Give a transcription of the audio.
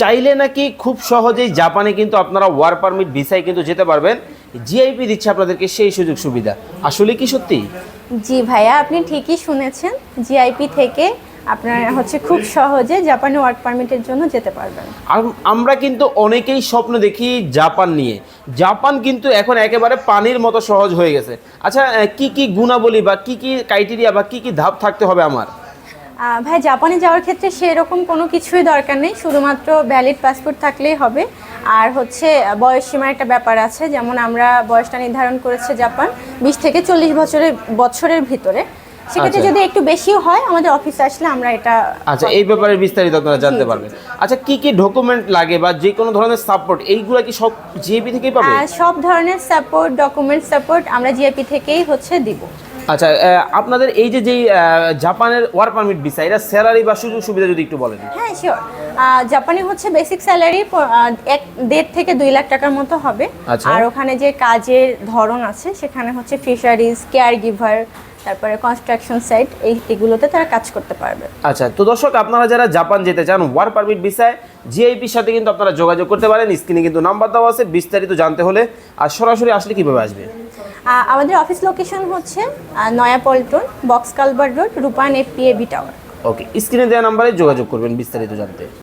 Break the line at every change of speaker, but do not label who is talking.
চাইলে নাকি খুব সহজেই জাপানে কিন্তু আপনারা ওয়ার পারমিট ভিসায় কিন্তু যেতে পারবেন। জিআইপি দিচ্ছে আপনাদেরকে সেই সুযোগ সুবিধা। আসলে কি সত্যি?
জি ভাইয়া আপনি ঠিকই শুনেছেন। জিআইপি থেকে আপনারা হচ্ছে খুব সহজে জাপানে ওয়ার্ক পারমিটের জন্য যেতে পারবেন।
আমরা কিন্তু অনেকেই স্বপ্ন দেখি জাপান নিয়ে। জাপান কিন্তু এখন একেবারে পানির মতো সহজ হয়ে গেছে। আচ্ছা কি কি গুণাবলী বা কি কি ক্রাইটেরিয়া বা কি কি ধাপ থাকতে হবে আমার?
ভাই জাপানে যাওয়ার ক্ষেত্রে সেরকম কোনো কিছুই দরকার নেই। শুধুমাত্র ভ্যালিড পাসপোর্ট থাকলেই হবে। আর হচ্ছে বয়স সীমার একটা ব্যাপার আছে। যেমন আমরা বয়সটা নির্ধারণ করেছে জাপান বিশ থেকে চল্লিশ বছরের বছরের ভিতরে। সেক্ষেত্রে
আচ্ছা।
যদি একটু বেশিও হয় আমাদের অফিসে আসলে আমরা এটা
আচ্ছা এই ব্যাপারে বিস্তারিত আপনারা জানতে পারবেন। আচ্ছা কি কি ডকুমেন্ট লাগে বা যে কোনো ধরনের সাপোর্ট এইগুলো কি সব জিএপি থেকেই পাবে?
সব ধরনের সাপোর্ট ডকুমেন্ট সাপোর্ট আমরা জিআইপি থেকেই হচ্ছে দিব।
আচ্ছা আপনাদের এই যে যেই জাপানের ওয়ার পারমিট ভিসা এটা স্যালারি বা সুযোগ সুবিধা যদি একটু বলেন।
হ্যাঁ শিওর জাপানে হচ্ছে বেসিক স্যালারি এক দেড় থেকে দুই লাখ টাকার মতো হবে।
আচ্ছা।
আর ওখানে যে কাজের ধরন আছে সেখানে হচ্ছে ফিশারিজ কেয়ার গিভার তারপরে কনস্ট্রাকশন সাইট এই এগুলোতে তারা কাজ করতে পারবে।
আচ্ছা তো দর্শক আপনারা যারা জাপান যেতে চান ওয়ার পারমিট ভিসায় জিআইপির সাথে কিন্তু আপনারা যোগাযোগ করতে পারেন। স্ক্রিনে কিন্তু নাম্বার দেওয়া আছে বিস্তারিত জানতে হলে আর সরাসরি আসলে কীভাবে আসবে?
আমাদের অফিস লোকেশন হচ্ছে নয়া নয়াপল্টন বক্স কালবার রোড রূপায়ণ এফপিএবি টাওয়ার
ওকে স্ক্রিনে দেওয়া নাম্বারে যোগাযোগ করবেন বিস্তারিত জানতে।